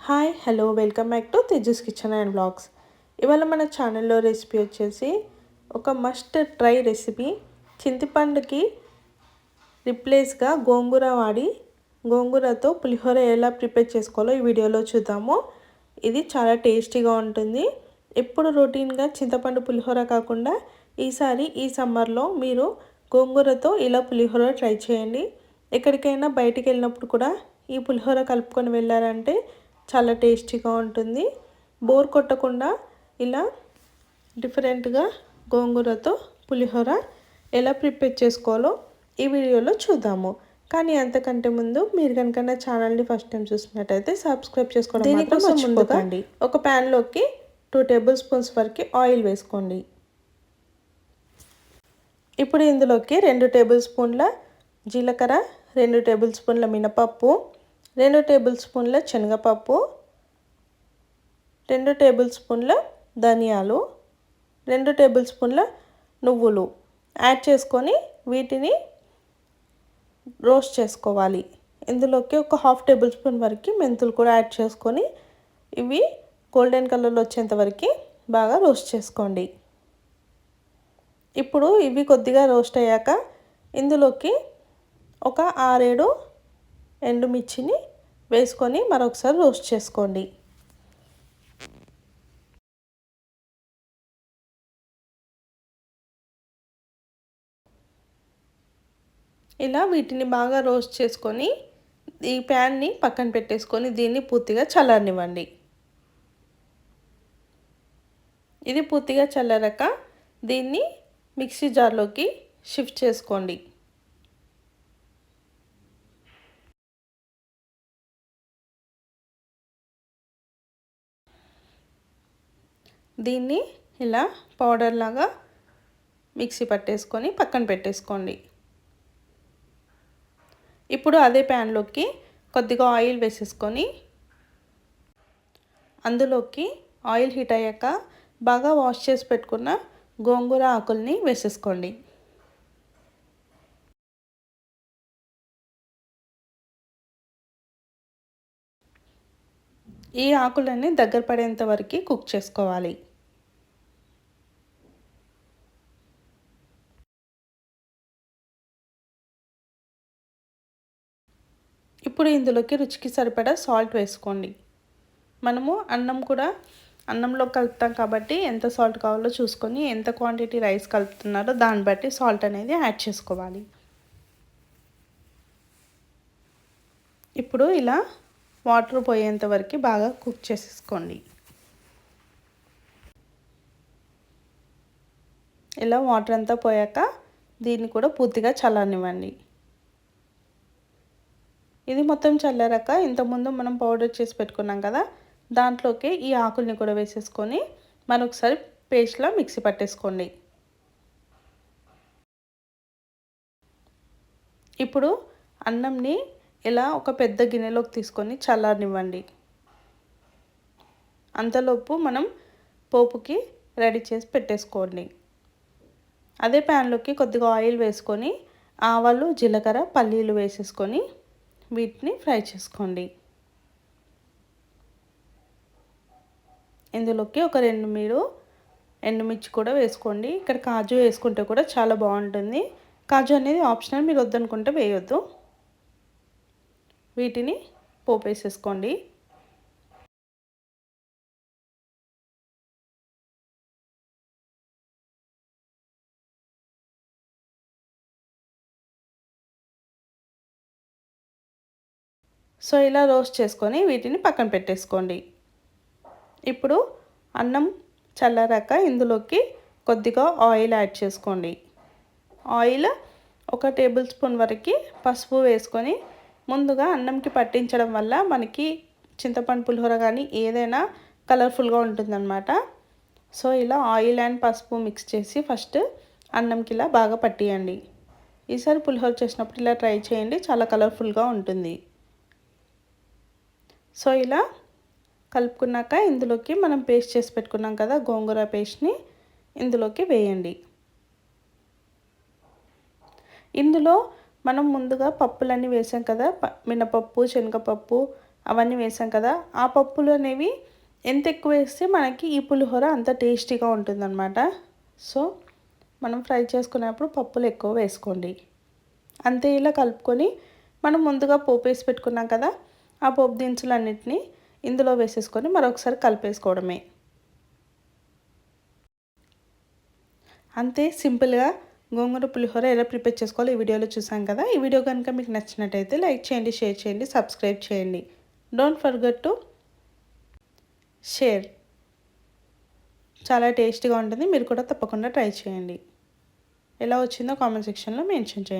Hi hello welcome back to Tejas kitchen and blogs ఇవాళ మన ఛానల్లో రెసిపీ వచ్చేసి ఒక మస్ట్ ట్రై రెసిపీ చింతపండుకి రిప్లేస్గా గోంగూర వాడి గోంగూరతో పులిహోర ఎలా ప్రిపేర్ చేసుకోవాలో ఈ వీడియోలో చూద్దాము. ఇది చాలా టేస్టీగా ఉంటుంది. ఎప్పుడు రొటీన్గా చింతపండు పులిహోర కాకుండా ఈసారి ఈ సమ్మర్లో మీరు గోంగూరతో ఇలా పులిహోర ట్రై చేయండి. ఎక్కడికైనా బయటికి వెళ్ళినప్పుడు కూడా ఈ పులిహోర కలుపుకొని వెళ్ళారంటే చాలా టేస్టీగా ఉంటుంది. బోర్ కొట్టకుండా ఇలా డిఫరెంట్గా గోంగూరతో పులిహోర ఎలా ప్రిపేర్ చేసుకోవాలో ఈ వీడియోలో చూద్దాము. కానీ అంతకంటే ముందు మీరు కనుక నా ఛానల్ని ఫస్ట్ టైం చూసినట్టయితే సబ్స్క్రైబ్ చేసుకోవడం దీనికోసం ముందుగా ఒక ప్యాన్లోకి టూ టేబుల్ స్పూన్స్ వరకు ఆయిల్ వేసుకోండి. ఇప్పుడు ఇందులోకి రెండు టేబుల్ స్పూన్ల జీలకర్ర రెండు టేబుల్ స్పూన్ల మినపప్పు రెండు టేబుల్ స్పూన్ల శనగపప్పు రెండు టేబుల్ స్పూన్ల ధనియాలు రెండు టేబుల్ స్పూన్ల నువ్వులు. యాడ్ చేసుకొని వీటిని రోస్ట్ చేసుకోవాలి. ఇందులోకి ఒక హాఫ్ టేబుల్ స్పూన్ వరకు మెంతులు కూడా యాడ్ చేసుకొని ఇవి గోల్డెన్ కలర్లో వచ్చేంత వరకు బాగా రోస్ట్ చేసుకోండి. ఇప్పుడు ఇవి కొద్దిగా రోస్ట్ అయ్యాక ఇందులోకి ఒక ఆరేడు ఎండుమిర్చిని వేసుకొని మరొకసారి రోస్ట్ చేసుకోండి. ఇలా వీటిని బాగా రోస్ట్ చేసుకొని ఈ ప్యాన్ని పక్కన పెట్టేసుకొని దీన్ని పూర్తిగా చల్లనివ్వండి ఇది పూర్తిగా చల్లరక దీన్ని మిక్సీ జార్లోకి షిఫ్ట్ చేసుకోండి. దీన్ని ఇలా పౌడర్ లాగా మిక్సీ పట్టేసుకొని పక్కన పెట్టేసుకోండి. ఇప్పుడు అదే ప్యాన్లోకి కొద్దిగా ఆయిల్ వేసేసుకొని అందులోకి ఆయిల్ హీట్ అయ్యాక బాగా వాష్ చేసి పెట్టుకున్న గోంగూర ఆకుల్ని వేసేసుకోండి. ఈ ఆకులన్నీ దగ్గర పడేంత వరకు కుక్ చేసుకోవాలి. ఇప్పుడు ఇందులోకి రుచికి సరిపడా సాల్ట్ వేసుకోండి. మనము అన్నం కూడా అన్నంలో కలుపుతాం కాబట్టి ఎంత సాల్ట్ కావాలో చూసుకొని ఎంత క్వాంటిటీ రైస్ కలుపుతున్నారో దాన్ని బట్టి సాల్ట్ అనేది యాడ్ చేసుకోవాలి. ఇప్పుడు ఇలా వాటర్ పోయేంత వరకు బాగా కుక్ చేసేసుకోండి. ఇలా వాటర్ అంతా పోయాక దీన్ని కూడా పూర్తిగా చల్లనివ్వండి ఇది మొత్తం చల్లారాక ఇంతకుముందు మనం పౌడర్ చేసి పెట్టుకున్నాం కదా దాంట్లోకి ఈ ఆకుల్ని కూడా వేసేసుకొని మరొకసారి పేస్ట్లో మిక్సీ పట్టేసుకోండి. ఇప్పుడు అన్నంని ఇలా ఒక పెద్ద గిన్నెలోకి తీసుకొని చల్లారనివ్వండి. అంతలోపు మనం పోపుకి రెడీ చేసి పెట్టేసుకోండి. అదే ప్యాన్లోకి కొద్దిగా ఆయిల్ వేసుకొని ఆవాలు జీలకర్ర పల్లీలు వేసేసుకొని వీటిని ఫ్రై చేసుకోండి. ఇందులోకి ఒక రెండు మీరు ఎండుమిర్చి కూడా వేసుకోండి. ఇక్కడ కాజు వేసుకుంటే కూడా చాలా బాగుంటుంది. కాజు అనేది ఆప్షనల్ మీరు వద్దనుకుంటే వేయొద్దు. వీటిని పోపేసేసుకోండి. సో ఇలా రోస్ట్ చేసుకొని వీటిని పక్కన పెట్టేసుకోండి. ఇప్పుడు అన్నం చల్లారాక ఇందులోకి కొద్దిగా ఆయిల్ యాడ్ చేసుకోండి. ఆయిల్ ఒక టేబుల్ స్పూన్ వరకు పసుపు వేసుకొని ముందుగా అన్నంకి పట్టించడం వల్ల మనకి చింతపండు పులిహోర కానీ ఏదైనా కలర్ఫుల్గా ఉంటుందన్నమాట. సో ఇలా ఆయిల్ అండ్ పసుపు మిక్స్ చేసి ఫస్ట్ అన్నంకి ఇలా బాగా పట్టియండి. ఈసారి పులిహోర చేసినప్పుడు ఇలా ట్రై చేయండి చాలా కలర్ఫుల్గా ఉంటుంది. సో ఇలా కలుపుకున్నాక ఇందులోకి మనం పేస్ట్ చేసి పెట్టుకున్నాం కదా గోంగూర పేస్ట్ని ఇందులోకి వేయండి. ఇందులో మనం ముందుగా పప్పులన్నీ వేసాం కదా మినపప్పు శనగపప్పు అవన్నీ వేసాం కదా ఆ పప్పులు అనేవి ఎంత ఎక్కువ వేస్తే మనకి ఈ పులిహోర అంత టేస్టీగా ఉంటుందన్నమాట. సో మనం ఫ్రై చేసుకునేప్పుడు పప్పులు ఎక్కువ వేసుకోండి. అంతే ఇలా కలుపుకొని మనం ముందుగా పోపు వేసి పెట్టుకున్నాం కదా ఆ పోపు దినుసులన్నింటినీ ఇందులో వేసేసుకొని మరొకసారి కలిపేసుకోవడమే. అంతే సింపుల్గా గోంగూర పులిహోర ఎలా ప్రిపేర్ చేసుకోవాలో ఈ వీడియోలో చూసాం కదా. ఈ వీడియో కనుక మీకు నచ్చినట్టయితే లైక్ చేయండి షేర్ చేయండి సబ్స్క్రైబ్ చేయండి. డోంట్ ఫర్గట్ టు షేర్ చాలా టేస్టీగా ఉంటుంది. మీరు కూడా తప్పకుండా ట్రై చేయండి. ఎలా వచ్చిందో కామెంట్ సెక్షన్లో మెన్షన్ చేయండి.